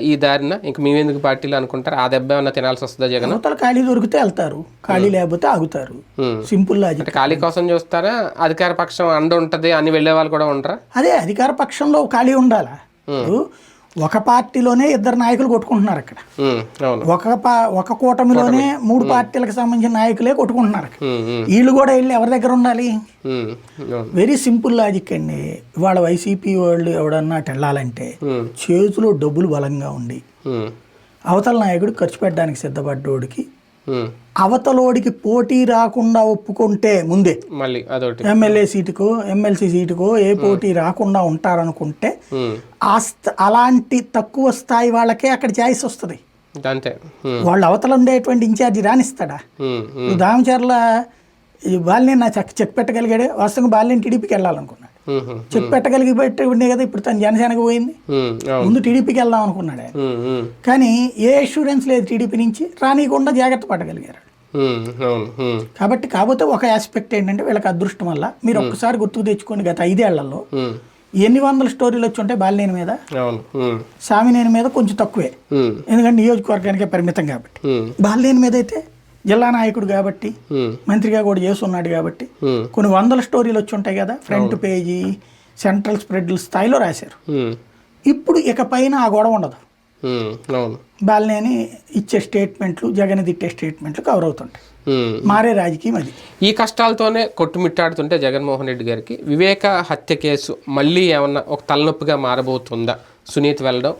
ఈ దారిన ఇంక మేమెందుకు పార్టీలు అనుకుంటారు? ఆ దెబ్బ ఏమన్నా తినాల్సి వస్తుందా జగన్? అవతల ఖాళీ దొరికితే వెళ్తారు. ఖాళీ లేకపోతే ఆగుతారు. Simple logic. అంటే ఖాళీ కోసం చూస్తారా? అధికార పక్షం అండ ఉంటది అని వెళ్ళే వాళ్ళు కూడా ఉంటారా అదే అధికార పక్షంలో ఖాళీ ఉండాలా? ఒక పార్టీలోనే ఇద్దరు నాయకులు కొట్టుకుంటున్నారు అక్కడ. ఒక పా ఒక కూటమిలోనే మూడు పార్టీలకు సంబంధించిన నాయకులే కొట్టుకుంటున్నారు అక్కడ. వీళ్ళు కూడా వెళ్ళి ఎవరి దగ్గర ఉండాలి? వెరీ సింపుల్ లాజిక్ అండి. ఇవాళ వైసీపీ వాళ్ళు ఎవడన్నా వెళ్ళాలంటే చేతిలో డబ్బులు బలంగా ఉండి అవతల నాయకుడు ఖర్చు పెట్టడానికి సిద్ధపడ్డోడికి. అవతలోడికి పోటీ రాకుండా ఒప్పుకుంటే ముందే మళ్ళీ అదొకటి. ఎమ్మెల్యే సీటుకో ఎమ్మెల్సీ సీటుకో ఏ పోటీ రాకుండా ఉంటారనుకుంటే ఆ అలాంటి తక్కువ స్థాయి వాళ్ళకే అక్కడ ఛాయిస్ వస్తుంది. అంతే. వాళ్ళు అవతల ఉండేటువంటి ఇన్ఛార్జి రానిస్తాడా? దామచర్ల ఈ బాలిని నా చెక్ చెక్ పెట్టగలిగాడే వాస్తవంగా బాలిని టీడీపీకి వెళ్ళాలనుకున్నాడు చెక్ పెట్టగలిగి పెట్టి ఉండే కదా ఇప్పుడు తను జనసేనకు పోయింది. ముందు టీడీపీకి వెళ్దాం అనుకున్నాడు. కానీ ఏ అష్యూరెన్స్ లేదు టీడీపీ నుంచి రానియకుండా జాగ్రత్త పడగలిగారు. కాబట్టి కాకపోతే ఒక ఆస్పెక్ట్ ఏంటంటే వీళ్ళకి అదృష్టం వల్ల మీరు ఒక్కసారి గుర్తుకు తెచ్చుకోండి గత ఐదేళ్ళలో ఎన్ని వందల స్టోరీలు వచ్చి ఉంటాయి బాలినేని మీద? సామినేని మీద కొంచెం తక్కువే. ఎందుకంటే నియోజకవర్గానికే పరిమితం కాబట్టి. బాలినేని మీద అయితే జిల్లా నాయకుడు కాబట్టి మంత్రిగా కూడా చేస్తున్నాడు కాబట్టి కొన్ని వందల స్టోరీలు వచ్చి ఉంటాయి కదా ఫ్రంట్ పేజీ సెంట్రల్ స్ప్రెడ్ల స్థాయిలో రాశారు. ఇప్పుడు ఇక పైన ఆ గొడవ ఉండదు. బాలినేని ఇచ్చే స్టేట్మెంట్లు జగన్ తిట్టే స్టేట్మెంట్లు కవర్ అవుతుంటాయి. మారే రాజకీయం అది. ఈ కష్టాలతోనే కొట్టుమిట్టాడుతుంటే జగన్మోహన్ రెడ్డి గారికి వివేక హత్య కేసు మళ్ళీ ఏమన్నా ఒక తలనొప్పిగా మారబోతుందా? సునీత్ వెళ్ళడం